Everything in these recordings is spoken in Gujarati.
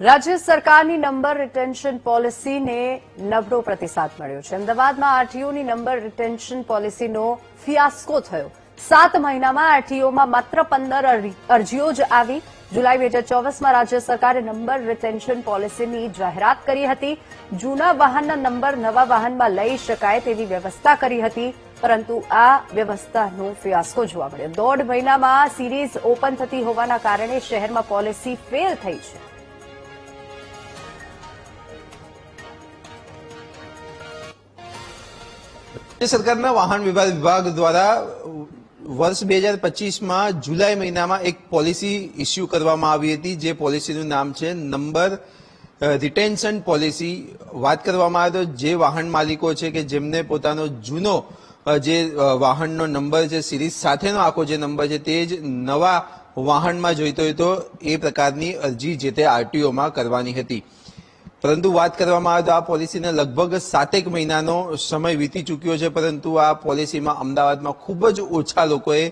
રાજ્ય સરકારની નંબર રિટેન્શન પોલિસીને નબળો પ્રતિસાદ મળ્યો છે. અમદાવાદમાં આરટીઓની નંબર રિટેન્શન પોલિસીનો ફિયાસ્કો થયો. સાત મહિનામાં આરટીઓમાં માત્ર પંદર અરજીઓ જ આવી. જુલાઈ બે હજાર ચોવીસમાં રાજ્ય સરકારે નંબર રિટેન્શન પોલિસીની જાહેરાત કરી હતી. જૂના વાહનના નંબર નવા વાહનમાં લઈ શકાય તેવી વ્યવસ્થા કરી હતી, પરંતુ આ વ્યવસ્થાનો ફિયાસ્કો જોવા મળ્યો. દોઢ મહિનામાં સિરીઝ ઓપન થતી હોવાના કારણે શહેરમાં પોલિસી ફેલ થઈ છે. રાજ્ય સરકારના વાહન વિભાગ વિભાગ દ્વારા વર્ષ બે હજાર પચીસમાં જુલાઈ મહિનામાં એક પોલિસી ઇસ્યુ કરવામાં આવી હતી. જે પોલિસીનું નામ છે નંબર રિટેન્શન પોલિસી. વાત કરવામાં આવે તો જે વાહન માલિકો છે કે જેમને પોતાનો જૂનો જે વાહનનો નંબર છે, સિરીઝ સાથેનો આખો જે નંબર છે તે જ નવા વાહનમાં જોઈતો હોય તો એ પ્રકારની અરજી જે તે આરટીઓમાં કરવાની હતી. પરંતુ વાત કરવામાં આવે તો આ પોલિસીને લગભગ સાતેક મહિનાનો સમય વીતી ચૂક્યો છે, પરંતુ આ પોલિસીમાં અમદાવાદમાં ખૂબ જ ઓછા લોકોએ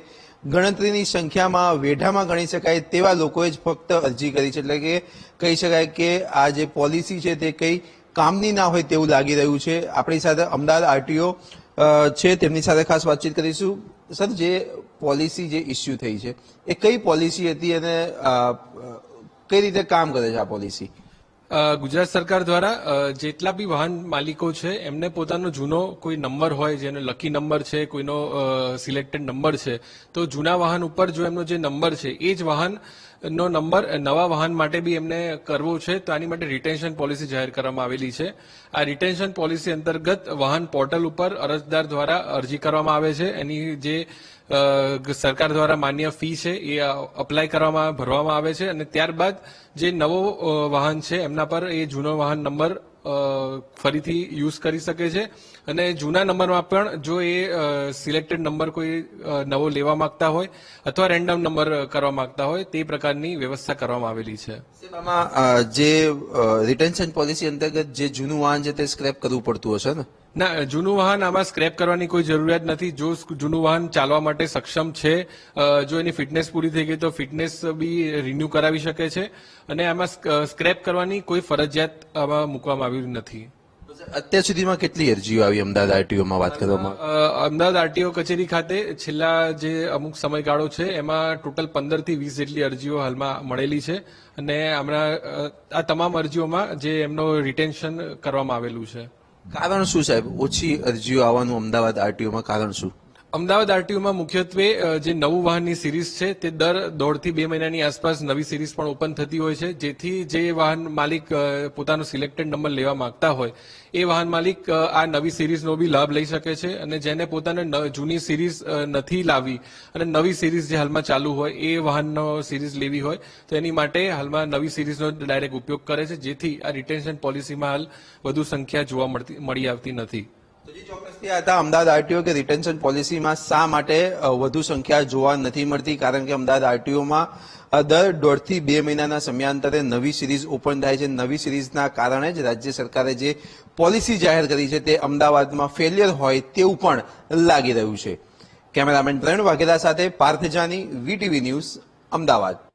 ગણતરીની સંખ્યામાં વેઢામાં ગણી શકાય તેવા લોકોએ જ ફક્ત અરજી કરી છે. એટલે કે કહી શકાય કે આ જે પોલિસી છે તે કંઈ કામની ના હોય તેવું લાગી રહ્યું છે. આપણી સાથે અમદાવાદ આરટીઓ છે. તેમની સાથે ખાસ વાતચીત કરીશું. સર, જે પોલિસી જે ઇસ્યુ થઈ છે, એ કઈ પોલિસી હતી અને કઈ રીતે કામ કરે છે આ પોલિસી? ગુજરાત સરકાર દ્વારા જેટલા બી વાહન માલિકો છે, એમને પોતાનો જૂનો કોઈ નંબર હોય, જેનો લકી નંબર છે, કોઈનો સિલેક્ટેડ નંબર છે, તો જૂના વાહન ઉપર જો એમનો જે નંબર છે, એ જ વાહન નો નંબર નવા વાહન માટે બી એમને કરવો છે. તો આની માટે રિટેન્શન પોલિસી જાહેર કરવામાં આવેલી છે. આ રિટેન્શન પોલિસી અંતર્ગત વાહન પોર્ટલ ઉપર અરજદાર દ્વારા અરજી કરવામાં આવે છે. એની જે સરકાર દ્વારા માન્ય ફી છે એ અપ્લાય કરવામાં, ભરવામાં આવે છે. અને ત્યારબાદ જે નવો વાહન છે એમના પર એ જૂનો વાહન નંબર ફરીથી યુઝ કરી શકે છે. અને જૂના નંબરમાં પણ જો એ સિલેક્ટેડ નંબર કોઈ નવો લેવા માંગતા હોય અથવા રેન્ડમ નંબર કરવા માંગતા હોય તે પ્રકારની વ્યવસ્થા કરવામાં આવેલી છે. આમાં જે રિટેન્શન પોલિસી અંતર્ગત જે જૂનું વાહન છે તે સ્ક્રેપ કરવું પડતું હશે ને? ના જૂનું વાહન આમાં સ્ક્રેપ કરવાની કોઈ જરૂરિયાત નથી. જો જૂનું વાહન ચાલવા માટે સક્ષમ છે જો એની ફિટનેસ પૂરી થઈ ગઈ તો ફિટનેસ બી રિન્યુ કરાવી શકે છે. અને આમાં સ્ક્રેપ કરવાની કોઈ ફરજિયાત આમાં મૂકવામાં આવ્યું નથી. અત્યાર સુધીમાં કેટલી અરજીઓ આવી? અમદાવાદ આરટીઓમાં વાત કરવામાં? અમદાવાદ આરટીઓ કચેરી ખાતે છેલ્લા જે અમુક સમયગાળો છે એમાં ટોટલ પંદરથી વીસ જેટલી અરજીઓ હાલમાં મળેલી છે અને હમણાં આ તમામ અરજીઓમાં જે એમનો રિટેન્શન કરવામાં આવેલું છે. કારણ શું સાહેબ? ઓછી અરજીઓ આવવાનું અમદાવાદ આરટીઓમાં કારણ શું? અમદાવાદ આરટીયુમાં મુખ્યત્વે જે નવું વાહનની સિરીઝ છે, તે દર દોઢથી બે મહિનાની આસપાસ નવી સિરીઝ પણ ઓપન થતી હોય છે. જેથી જે વાહન માલિક પોતાનો સિલેક્ટેડ નંબર લેવા માંગતા હોય, એ વાહન માલિક આ નવી સિરીઝનો બી લાભ લઈ શકે છે અને જેને પોતાને જૂની સિરીઝ નથી લાવી અને નવી સિરીઝ જે હાલમાં ચાલુ હોય, એ વાહનનો સિરીઝ લેવી હોય, તો એની માટે હાલમાં નવી સિરીઝનો ડાયરેક્ટ ઉપયોગ કરે છે, જેથી આ રિટેન્શન પોલિસીમાં હાલ વધુ સંખ્યા જોવા મળતી, મળી આવતી નથી. અમદાવાદ આરટીઓ કે રિટેન્શન પોલિસીમાં શા માટે વધુ સંખ્યા જોવા નથી મળતી? કારણ કે અમદાવાદ આરટીઓમાં દર દોઢથી બે મહિનાના સમયાંતરે નવી સિરીઝ ઓપન થાય છે. નવી સિરીઝના કારણે જ રાજ્ય સરકારે જે પોલિસી જાહેર કરી છે તે અમદાવાદમાં ફેલિયર હોય તેવું પણ લાગી રહ્યું છે. કેમેરામેન પ્રવીણ વાઘેલા સાથે પાર્થ જાની વીટીવી ન્યૂઝ, અમદાવાદ.